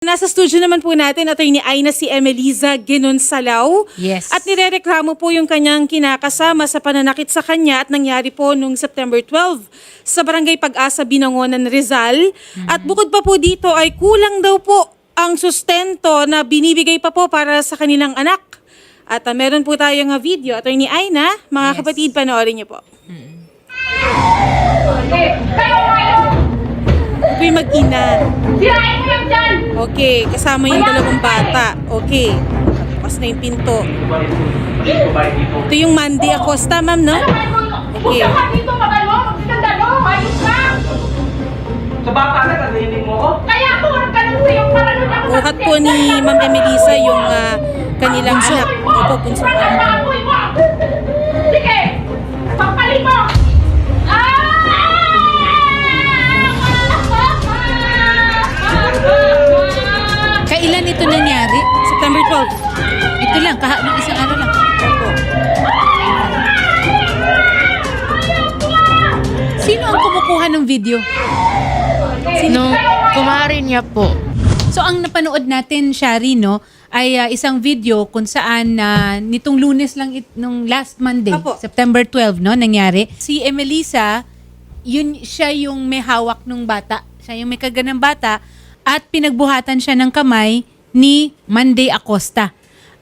Nasa studio naman po natin, attorney Aina si Emeliza Ginonsalaw. Yes. At nirereklamo po yung kanyang kinakasama sa pananakit sa kanya at nangyari po noong September 12 sa Barangay Pag-asa, Binangonan, Rizal. At bukod pa po dito ay kulang daw po ang sustento na binibigay pa po para sa kanilang anak. At ah, meron po tayong ah, video. Attorney Aina, mga Yes. kapatid, panoorin niyo po. Kayo ngayon! Ito mag-ina. Sirain! Okay, kasama yung dalawang bata. Okay. Bukas na yung pinto. Ito yung Mandy Acosta, ma'am, no? Ano? Okay. Sa bata na, narinig mo ko? Kaya ako nagkaroon sa'yo para nun ako Buhat po ni Ma'am Emelisa yung ah, kanilang anak. Opo, punso po. Ng video? No, kumari niya po. So ang napanood natin, Shari, no, ay ah, isang video kung saan na nitong lunes lang, it, nung last Monday, Apo. September 12, no, nangyari. Si Emelisa, yun siya yung may hawak ng bata. Siya yung may kaganang bata at pinagbuhatan siya ng kamay ni Monday Acosta.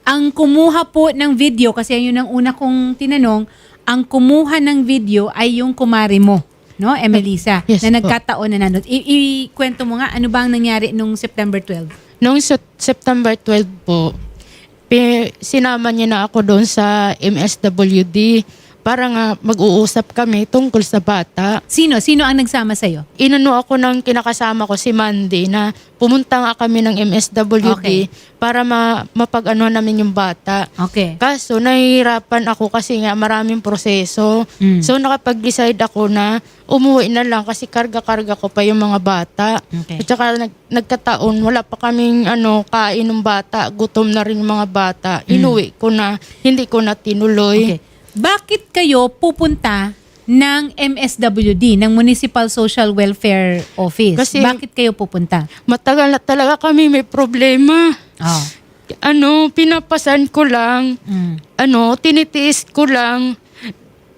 Ang kumuha po ng video, kasi yun ang una kong tinanong, ang kumuha ng video ay yung kumari mo, no, Emelisa, Yes na nagkataon na nanood. I- ikwento mo nga, ano ba ang nangyari nung September 12? Noong Sep- September 12 po, sinama niya na ako doon sa MSWD para nga mag-uusap kami tungkol sa bata. Sino? Sino ang nagsama sa'yo? Inano ako ng kinakasama ko si Mandy na pumunta nga kami ng MSWD Okay. para ma- mapag-ano namin yung bata. Okay. Kaso nahihirapan ako kasi nga maraming proseso. Mm. So nakapag-decide ako na umuwi na lang kasi karga-karga ko pa yung mga bata. Okay. At saka nag- nagkataon, wala pa kaming ano, kain ng bata. Gutom na rin yung mga bata. Inuwi ko na, hindi ko na tinuloy. Okay. Bakit kayo pupunta ng MSWD, ng Municipal Social Welfare Office? Kasi- Bakit kayo pupunta? Matagal na talaga kami may problema. Oh. Ano, pinapasan ko lang. Mm. Ano, tinitiis ko lang.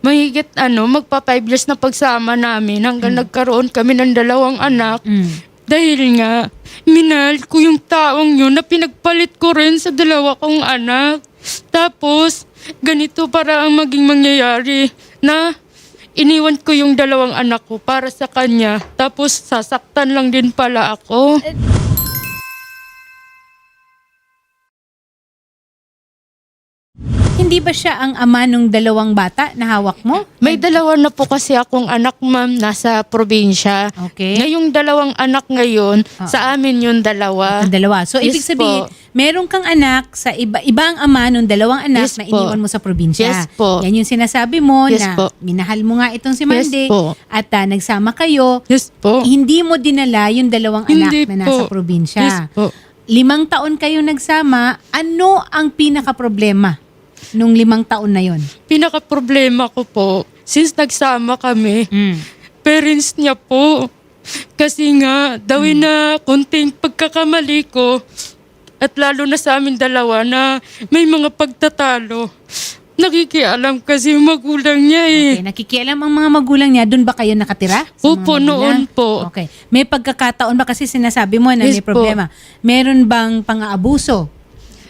Mahigit ano, magpa five years na pagsama namin hanggang nagkaroon kami ng dalawang anak. Mm. Dahil nga, minahal ko yung taong yun na pinagpalit ko rin sa dalawa kong anak. Tapos, ganito para ang maging mangyayari na iniwan ko yung dalawang anak ko para sa kanya. Tapos, sasaktan lang din pala ako. Hindi ba siya ang ama ng dalawang bata na hawak mo? May dalawa na po kasi akong anak, ma'am, nasa probinsya. Okay. Ngayong dalawang anak ngayon, Ah. sa amin yung dalawa. Ang dalawa. So, ibig Yes sabihin, po. meron kang anak sa iba, ibang ama ng dalawang anak Yes na po. iniwan mo sa probinsya. Yes po. Yan yung sinasabi mo Yes na po. minahal mo nga itong si Yes Monday po. at ah, nagsama kayo. Yes po. Hindi mo dinala yung dalawang Hindi anak na nasa po. probinsya. Yes po. Limang taon kayo nagsama. Ano ang pinaka-problema nung limang taon na yon? Pinaka-problema ko po, since nagsama kami, Mm. parents niya po. Kasi nga, dawin na konting pagkakamali ko at lalo na sa amin dalawa na may mga pagtatalo. Nakikialam kasi yung magulang niya eh. Okay, nakikialam ang mga magulang niya. Doon ba kayo nakatira? Sa Opo, mga magulang? noon po. Okay. May pagkakataon ba kasi sinasabi mo na Yes may problema? Meron bang pang-aabuso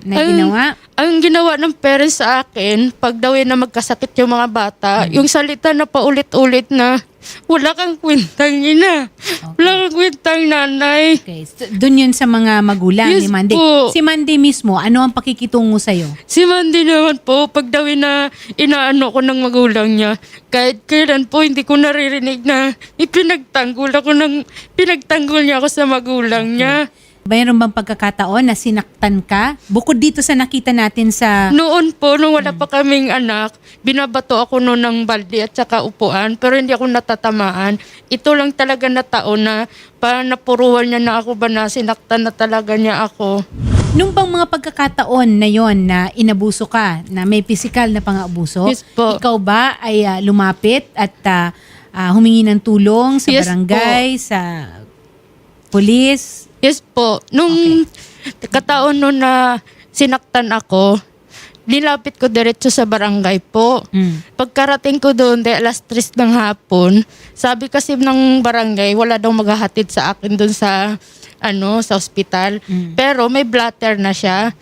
na Ang- ginawa? Ang ginawa ng parents sa akin, pag daw na magkasakit yung mga bata, Hmm. yung salita na paulit-ulit na, wala kang kwentang ina. Wala kang kwentang nanay. Okay. So, doon yun sa mga magulang Yes ni Mandy. po. Si Mandy mismo, ano ang pakikitungo sa'yo? Si Mandy naman po, pag daw na inaano ko ng magulang niya, kahit kailan po hindi ko naririnig na ipinagtanggol ako ng, pinagtanggol niya ako sa magulang niya. Mayroon bang pagkakataon na sinaktan ka? Bukod dito sa nakita natin sa... Noon po, nung wala pa kaming anak, binabato ako noon ng balde at saka upuan, pero hindi ako natatamaan. Ito lang talaga na taon na pa napuruhan niya na ako ba na sinaktan na talaga niya ako. Nung bang mga pagkakataon na yon na inabuso ka, na may physical na pang-abuso, Yes po. ikaw ba ay ah, lumapit at ah, ah, humingi ng tulong sa Yes barangay, sa Police? Yes po. Nung kataon nun na sinaktan ako, nilapit ko diretso sa barangay po. Mm. Pagkarating ko doon, de alas 3 ng hapon, sabi kasi ng barangay, wala daw maghahatid sa akin doon sa ano sa ospital. Pero may blatter na siya.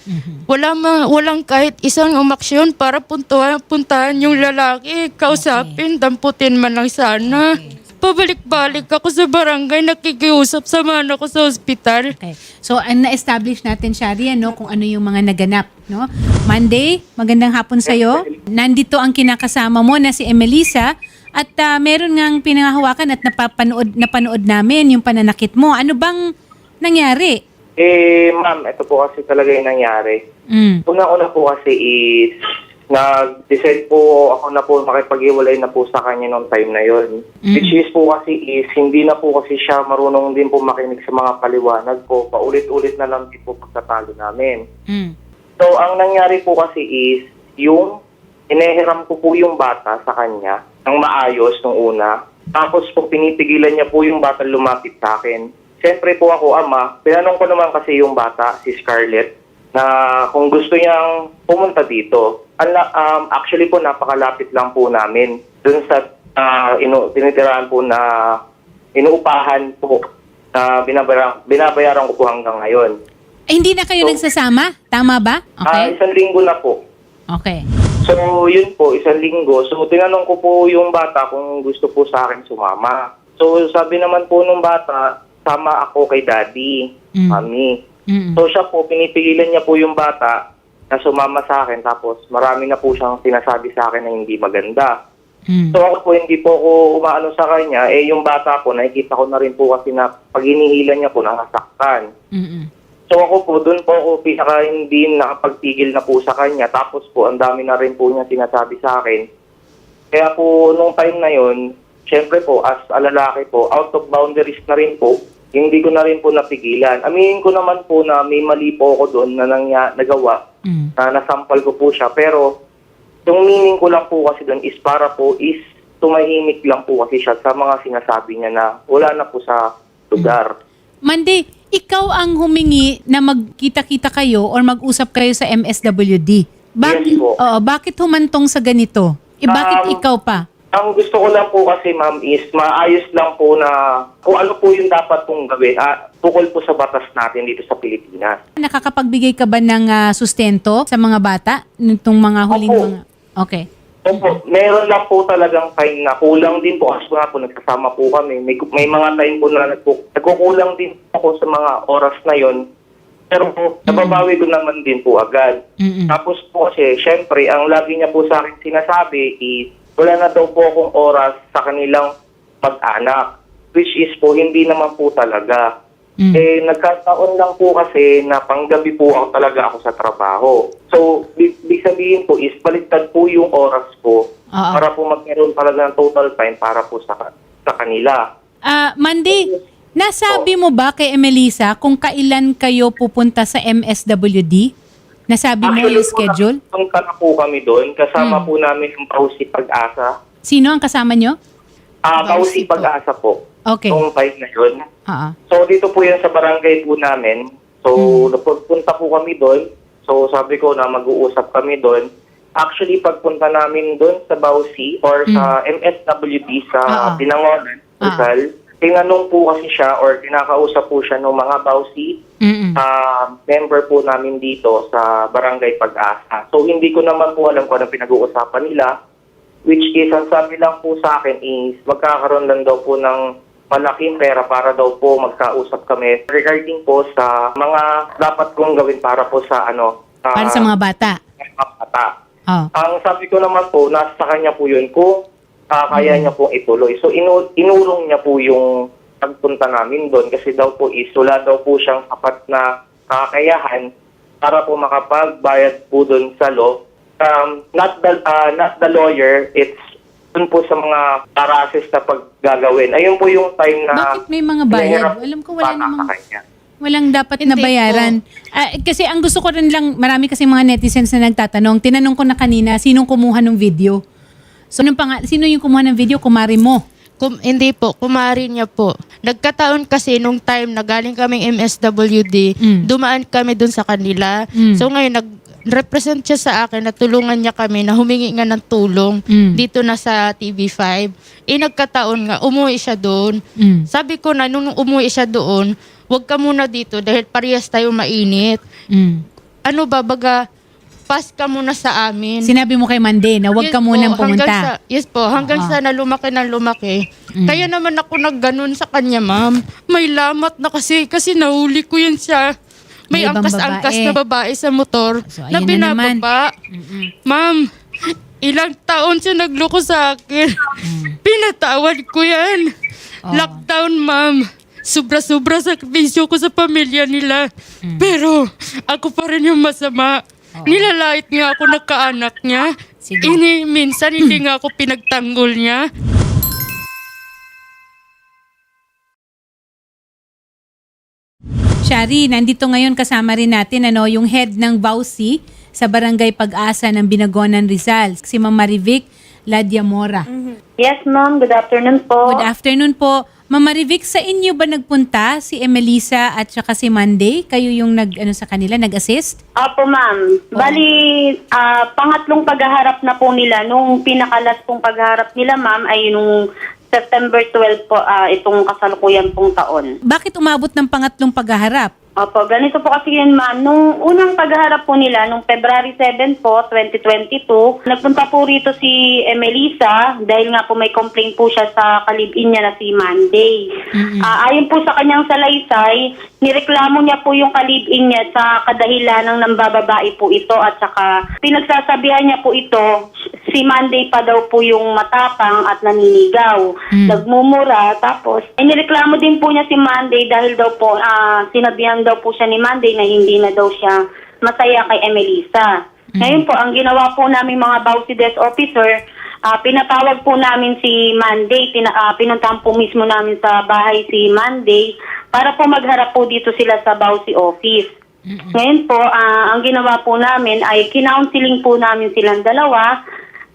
Wala ma, walang kahit isang umaksyon para puntuhan, puntahan yung lalaki, kausapin, damputin man lang sana. Pabalik-balik ako sa barangay, nakikiusap, samahan ako sa ospital. Okay. So, ang na-establish natin, Shari, ano, kung ano yung mga naganap. No? Monday, magandang hapon sa'yo. Nandito ang kinakasama mo na si Emelisa at ah, meron ngang pinangahawakan at napapanood, napanood namin yung pananakit mo. Ano bang nangyari? Eh, ma'am, ito po kasi talaga yung nangyari. Mm. Una-una po kasi is, nag-decide po ako na po makipag-iwalay na po sa kanya noong time na yon. Which is po kasi is, hindi na po kasi siya marunong din po makinig sa mga paliwanag ko. Paulit-ulit na lang din po pagkatalo namin. Mm. So, ang nangyari po kasi is, yung inehiram ko po yung bata sa kanya ng maayos nung una. Tapos po pinipigilan niya po yung bata lumapit sa akin. Siyempre po ako ama, pinanong ko naman kasi yung bata, si Scarlett, na kung gusto niyang pumunta dito. Ala, um, actually po, napakalapit lang po namin. Dun sa uh, inu, tinitirahan po na inuupahan po na binabayaran, binabayaran ko po hanggang ngayon. Eh, hindi na kayo nagsasama? Tama ba? Ah, Okay. isang linggo na po. Okay. So, yun po, isang linggo. So, tinanong ko po yung bata kung gusto po sa akin sumama. So, sabi naman po nung bata, sama ako kay daddy, Mm. mami. Mm. So, siya po, pinipigilan niya po yung bata na sumama sa akin. Tapos, marami na po siyang sinasabi sa akin na hindi maganda. Mm. So, ako po, hindi po ako umaano sa kanya. Eh, yung bata po, nakikita ko na rin po kasi na pag hinihilan niya po, nakasaktan. Mm-mm. So ako po, doon po ako pinaka hindi nakapagtigil na po sa kanya. Tapos po, ang dami na rin po niya sinasabi sa akin. Kaya po, nung time na yon, syempre po, as a lalaki po, out of boundaries na rin po, hindi ko na rin po napigilan. Aminin ko naman po na may mali po ako doon na nangya, nagawa, Mm. na nasampal ko po siya. Pero, yung meaning ko lang po kasi doon is para po is tumahimik lang po kasi siya sa mga sinasabi niya na wala na po sa lugar. Monday, ikaw ang humingi na magkita-kita kayo or mag-usap kayo sa MSWD. Bakit, Yes po. oo, bakit humantong sa ganito? Eh, bakit Um, ikaw pa? Ang gusto ko lang po kasi ma'am is maayos lang po na kung ano po yung dapat pong gawin. Ah, tukol po sa batas natin dito sa Pilipinas. Nakakapagbigay ka ba ng ah, sustento sa mga bata? Nitong mga huling Opo. mga... Okay. Opo, meron lang po talagang time na kulang din po. Kasi nga po, nagsasama po kami. May, may mga time po na nagku- nagkukulang din ako sa mga oras na yon. Pero po, nababawi ko naman din po agad. Mm-mm. Tapos po kasi, syempre, ang lagi niya po sa akin sinasabi is, wala na daw po akong oras sa kanilang mag-anak. Which is po, hindi naman po talaga. Mm. Eh, nagkataon lang po kasi na panggabi po ako talaga ako sa trabaho. So, big, sabihin po is, baliktad po yung oras ko Oo. para po magkaroon talaga ng total time para po sa, sa kanila. Ah, Monday, nasabi mo ba kay Emelisa kung kailan kayo pupunta sa MSWD? Nasabi mo yung schedule? Hmm. Punta na po kami doon. Kasama po namin yung Pausi Pag-asa. Sino ang kasama nyo? Ah, Pausi Pausi po. Pag-asa po. Okay. Noong time na yun. Oo. So, dito po yan sa barangay po namin. So, Hmm. napagpunta po kami doon. So, sabi ko na mag-uusap kami doon. Actually, pagpunta namin doon sa Bausi or sa MSWD sa Hmm. Oo. Binangonan, Oo. Rizal, tinanong po kasi siya or kinakausap po siya ng mga Bausi ah, member po namin dito sa Barangay Pag-asa. So, hindi ko naman po alam kung ano pinag-uusapan nila. Which is, ang sabi lang po sa akin is, magkakaroon lang daw po ng malaking pera para daw po magkausap kami regarding po sa mga dapat kong gawin para po sa ano, ah, Para sa mga bata. mga bata. Oh. Ang sabi ko naman po, nasa kanya po yun kung ah, kaya niya pong ituloy. So, inu- inurong niya po yung pagpunta namin doon kasi daw po is wala daw po siyang sapat na kakayahan para po makapagbayad po doon sa law. Um, not the ah, not the lawyer, it's dun po sa mga parases na paggagawin. Ayun po yung time na Bakit may mga bayad? Alam ko wala namang... Walang dapat na Hindi bayaran. Ah, kasi ang gusto ko rin lang, marami kasi mga netizens na nagtatanong. Tinanong ko na kanina, sinong kumuha ng video? So, nung pang, sino yung kumuha ng video? Kumari mo. Kum- hindi po, kumari niya po. Nagkataon kasi nung time na galing kaming MSWD, Mm. dumaan kami dun sa kanila. Mm. So ngayon, nag-represent siya sa akin na tulungan niya kami na humingi nga ng tulong Mm. dito na sa TV5. Eh nagkataon nga, umuwi siya doon. Mm. Sabi ko na nung umuwi siya doon, huwag ka muna dito dahil parehas tayo mainit. Mm. Ano ba, baga, pass ka muna sa amin. Sinabi mo kay Mande na huwag Yes ka po, munang hanggang pumunta. sa- yes po, hanggang Ah. sa na lumaki ng lumaki. Mm. Kaya naman ako nagganon sa kanya, ma'am. May lamat na kasi, kasi nahuli ko yun siya. May May, ibang angkas-angkas babae. na babae sa motor So, na ayun na naman. Ma'am, ilang taon siya nagloko sa akin. Mm. Pinatawad ko yan. Oh. Lockdown, ma'am. Sobra-sobra sakripisyo ko sa pamilya nila. Mm. Pero ako pa rin yung masama. Nilalait nga ako ng kaanak niya. Sige. Ini, minsan hindi nga ako pinagtanggol niya. Shari, nandito ngayon kasama rin natin ano, yung head ng Bausi sa Barangay Pag-asa ng Binagonan Rizal, si Ma'am Marivic Ladiamora. Yes, ma'am. Good afternoon po. Good afternoon po. Ma'am Marivic, sa inyo ba nagpunta si Emelisa at saka si Monday? Kayo yung nag, ano, sa kanila, nag-assist? Opo, ma'am. Bali, ah, pangatlong paghaharap na po nila. Nung pinakalas pong paghaharap nila, ma'am, ay nung September 12 po, ah, itong kasalukuyan pong taon. Bakit umabot ng pangatlong paghaharap? Opo, ganito po kasi yun, ma'am. Nung unang pagharap po nila, nung February 7 po, 2022, nagpunta po rito si Emelisa dahil nga po may complaint po siya sa kalibin niya na si Monday. Ah, ayon po sa kanyang salaysay, nireklamo niya po yung kalibin niya sa kadahilan ng nambababae po ito at saka pinagsasabihan niya po ito, si Monday pa daw po yung matapang at naninigaw. Nagmumura, tapos eh, nireklamo din po niya si Monday dahil daw po ah, sinabihan daw po siya ni Monday na hindi na daw siya masaya kay Emelisa. Ngayon po, ang ginawa po namin mga Bausi Desk Officer, ah, pinatawag po namin si Monday, pina, ah, pinuntahan po mismo namin sa bahay si Monday para po magharap po dito sila sa Bausi Office. Ngayon po, ah, ang ginawa po namin ay kinounseling po namin silang dalawa.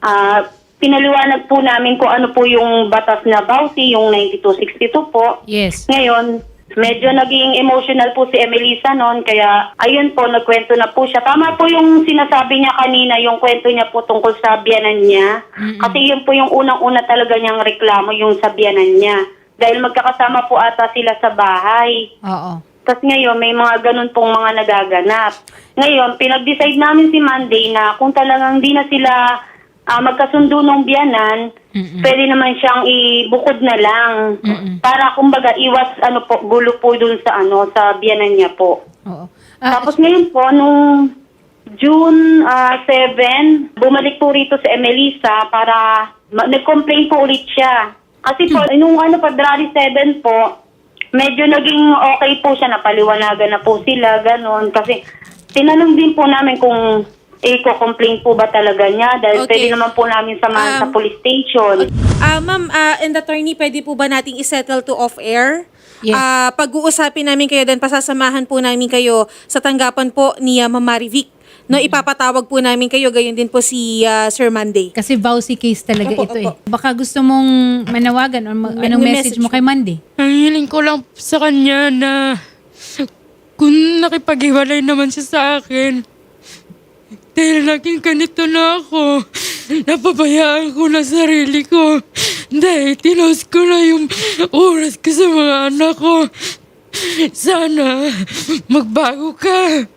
Ah, pinaliwanag po namin kung ano po yung batas na Bausi, yung 9262 po. Yes. Ngayon, medyo naging emotional po si Emelisa noon, kaya ayun po, nagkwento na po siya. Tama po yung sinasabi niya kanina, yung kwento niya po tungkol sa biyanan niya. Kasi yun po yung unang-una talaga niyang reklamo, yung sa biyanan niya. Dahil magkakasama po ata sila sa bahay. Oo. Tapos ngayon, may mga ganun pong mga nagaganap. Ngayon, pinag-decide namin si Monday na kung talagang di na sila ah, magkasundo ng biyanan, pwede naman siyang ibukod na lang. Para kumbaga iwas ano po, gulo po dun sa ano sa biyanan niya po. Oo. Ah, Tapos ngayon po, nung June ah, 7, bumalik po rito si Emelisa para ma- nag-complain po ulit siya. Kasi po, nung ano, February 7 po, medyo naging okay po siya, napaliwanagan na po sila, ganon. Kasi tinanong din po namin kung i-complain po ba talaga niya dahil Okay. pwede naman po namin samahan sa Um, police station. Ah, ma'am, ah, and attorney, pwede po ba nating isettle to off-air? Yes. Ah, pag-uusapin namin kayo din, pasasamahan po namin kayo sa tanggapan po ni uh, Ma'am Marivic. No, ipapatawag po namin kayo, gayon din po si ah, Sir Monday. Kasi vowsy case talaga Opo, ito eh. Baka gusto mong manawagan o ma- anong message message mo kay Monday? Ang hiling ko lang sa kanya na kung nakipaghiwalay naman siya sa akin, dahil naging ganito na ako, napabayaan ko na sarili ko. Dahil tinos ko na yung oras ko sa mga anak ko. Sana magbago ka.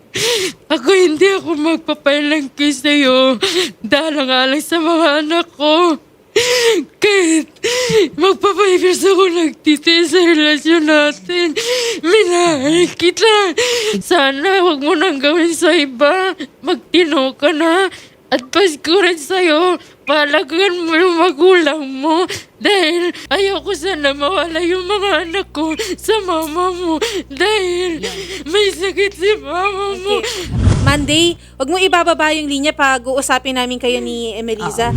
Ako hindi ako magpapail ng case sa'yo dahil nga lang sa mga anak ko. Kahit magpapayos ako nagtitiis sa relasyon natin, minahal kita. Sana wag mo nang gawin sa iba. Magtino ka na. At Pasko rin sa'yo, palagan mo yung magulang mo. Dahil ayoko sana mawala yung mga anak ko sa mama mo. Dahil may sakit si mama mo. Monday, wag mo ibababa yung linya pag uusapin namin kayo ni Emelisa.